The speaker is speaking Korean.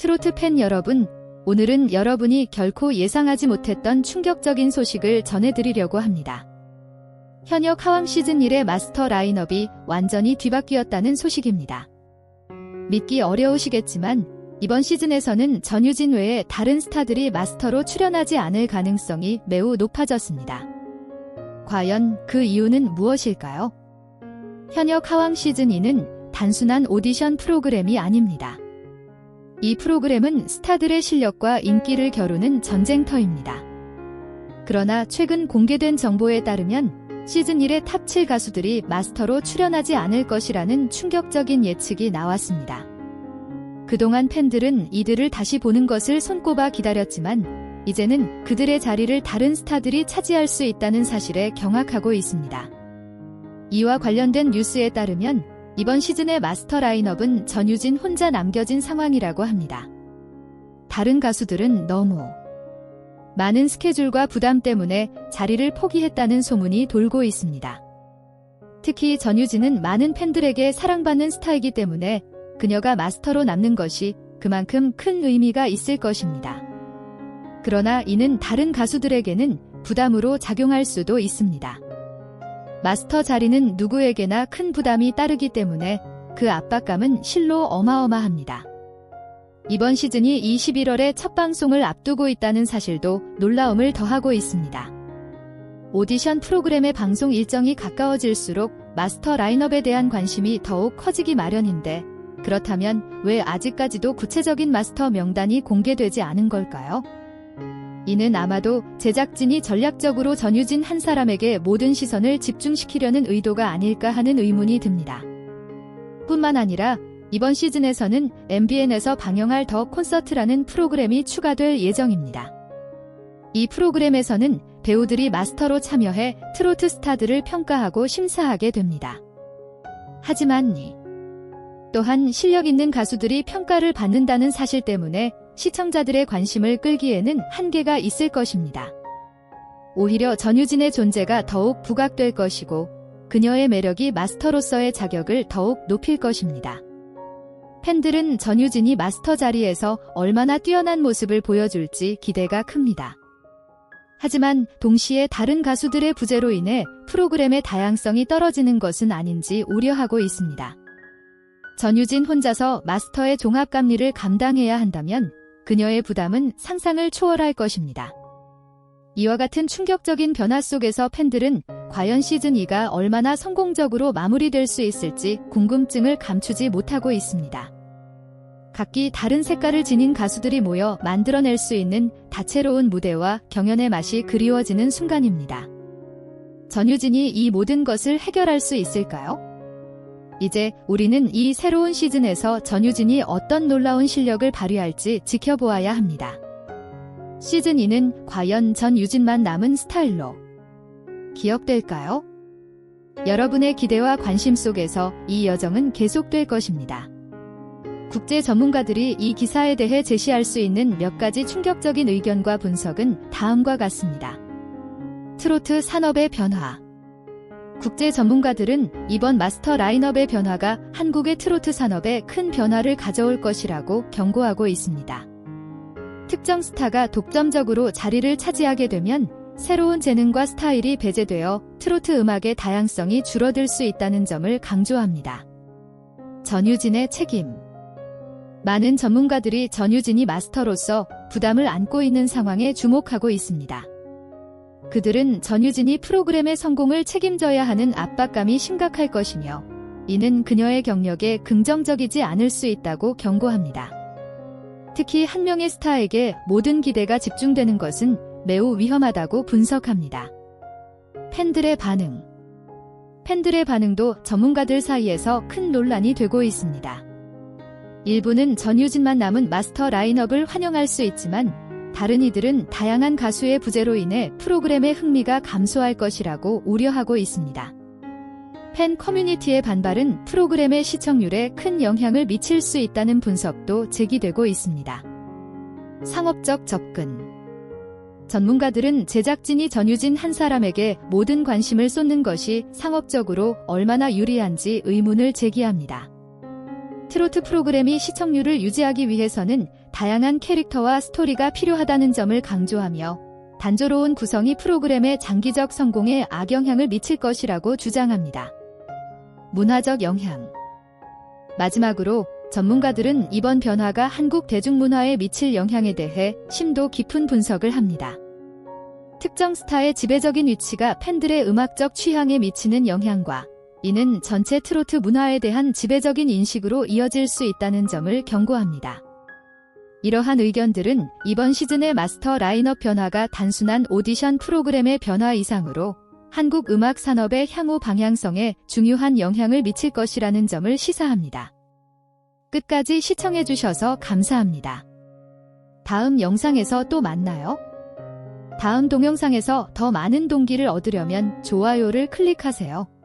트로트 팬 여러분, 오늘은 여러분이 결코 예상하지 못했던 충격적인 소식을 전해드리려고 합니다. 현역 하왕 시즌 1의 마스터 라인업이 완전히 뒤바뀌었다는 소식입니다. 믿기 어려우시겠지만 이번 시즌에서는 전유진 외에 다른 스타들이 마스터로 출연하지 않을 가능성이 매우 높아졌습니다. 과연 그 이유는 무엇일까요? 현역 하왕 시즌 2는 단순한 오디션 프로그램이 아닙니다. 이 프로그램은 스타들의 실력과 인기를 겨루는 전쟁터입니다. 그러나 최근 공개된 정보에 따르면 시즌 1의 탑7 가수들이 마스터로 출연하지 않을 것이라는 충격적인 예측이 나왔습니다. 그동안 팬들은 이들을 다시 보는 것을 손꼽아 기다렸지만 이제는 그들의 자리를 다른 스타들이 차지할 수 있다는 사실에 경악하고 있습니다. 이와 관련된 뉴스에 따르면 이번 시즌의 마스터 라인업은 전유진 혼자 남겨진 상황이라고 합니다. 다른 가수들은 너무 많은 스케줄과 부담 때문에 자리를 포기했다는 소문이 돌고 있습니다. 특히 전유진은 많은 팬들에게 사랑받는 스타이기 때문에 그녀가 마스터로 남는 것이 그만큼 큰 의미가 있을 것입니다. 그러나 이는 다른 가수들에게는 부담으로 작용할 수도 있습니다. 마스터 자리는 누구에게나 큰 부담이 따르기 때문에 그 압박감은 실로 어마어마합니다. 이번 시즌이 21월에 첫 방송을 앞두고 있다는 사실도 놀라움을 더하고 있습니다. 오디션 프로그램의 방송 일정이 가까워질수록 마스터 라인업에 대한 관심이 더욱 커지기 마련인데 그렇다면 왜 아직까지도 구체적인 마스터 명단이 공개되지 않은 걸까요? 이는 아마도 제작진이 전략적으로 전유진 한 사람에게 모든 시선을 집중시키려는 의도가 아닐까 하는 의문이 듭니다. 뿐만 아니라 이번 시즌에서는 MBN에서 방영할 더 콘서트라는 프로그램이 추가될 예정입니다. 이 프로그램에서는 배우들이 마스터로 참여해 트로트 스타들을 평가하고 심사하게 됩니다. 하지만 이 또한 실력 있는 가수들이 평가를 받는다는 사실 때문에 시청자들의 관심을 끌기에는 한계가 있을 것입니다. 오히려 전유진의 존재가 더욱 부각될 것이고 그녀의 매력이 마스터로서의 자격을 더욱 높일 것입니다. 팬들은 전유진이 마스터 자리에서 얼마나 뛰어난 모습을 보여줄지 기대가 큽니다. 하지만 동시에 다른 가수들의 부재로 인해 프로그램의 다양성이 떨어지는 것은 아닌지 우려하고 있습니다. 전유진 혼자서 마스터의 종합감리를 감당해야 한다면 그녀의 부담은 상상을 초월할 것입니다. 이와 같은 충격적인 변화 속에서 팬들은 과연 시즌2가 얼마나 성공적으로 마무리될 수 있을지 궁금증을 감추지 못하고 있습니다. 각기 다른 색깔을 지닌 가수들이 모여 만들어낼 수 있는 다채로운 무대와 경연의 맛이 그리워지는 순간입니다. 전유진이 이 모든 것을 해결할 수 있을까요? 이제 우리는 이 새로운 시즌에서 전유진이 어떤 놀라운 실력을 발휘할지 지켜보아야 합니다. 시즌2는 과연 전유진만 남은 스타일로 기억될까요? 여러분의 기대와 관심 속에서 이 여정은 계속될 것입니다. 국제 전문가들이 이 기사에 대해 제시할 수 있는 몇 가지 충격적인 의견과 분석은 다음과 같습니다. 트로트 산업의 변화. 국제 전문가들은 이번 마스터 라인업의 변화가 한국의 트로트 산업에 큰 변화를 가져올 것이라고 경고하고 있습니다. 특정 스타가 독점적으로 자리를 차지하게 되면 새로운 재능과 스타일이 배제되어 트로트 음악의 다양성이 줄어들 수 있다는 점을 강조합니다. 전유진의 책임 많은 전문가들이 전유진이 마스터로서 부담을 안고 있는 상황에 주목하고 있습니다. 그들은 전유진이 프로그램의 성공을 책임져야 하는 압박감이 심각할 것이며 이는 그녀의 경력에 긍정적이지 않을 수 있다고 경고합니다. 특히 한 명의 스타에게 모든 기대가 집중되는 것은 매우 위험하다고 분석합니다. 팬들의 반응 팬들의 반응도 전문가들 사이에서 큰 논란이 되고 있습니다. 일부는 전유진만 남은 마스터 라인업을 환영할 수 있지만 다른 이들은 다양한 가수의 부재로 인해 프로그램의 흥미가 감소할 것이라고 우려하고 있습니다. 팬 커뮤니티의 반발은 프로그램의 시청률에 큰 영향을 미칠 수 있다는 분석도 제기되고 있습니다. 상업적 접근 전문가들은 제작진이 전유진 한 사람에게 모든 관심을 쏟는 것이 상업적으로 얼마나 유리한지 의문을 제기합니다. 트로트 프로그램이 시청률을 유지하기 위해서는 다양한 캐릭터와 스토리가 필요하다는 점을 강조하며 단조로운 구성이 프로그램의 장기적 성공에 악영향을 미칠 것이라고 주장합니다. 문화적 영향. 마지막으로 전문가들은 이번 변화가 한국 대중문화에 미칠 영향에 대해 심도 깊은 분석을 합니다. 특정 스타의 지배적인 위치가 팬들의 음악적 취향에 미치는 영향과 이는 전체 트로트 문화에 대한 지배적인 인식으로 이어질 수 있다는 점을 경고합니다. 이러한 의견들은 이번 시즌의 마스터 라인업 변화가 단순한 오디션 프로그램의 변화 이상으로 한국 음악 산업의 향후 방향성에 중요한 영향을 미칠 것이라는 점을 시사합니다. 끝까지 시청해주셔서 감사합니다. 다음 영상에서 또 만나요. 다음 동영상에서 더 많은 동기를 얻으려면 좋아요를 클릭하세요.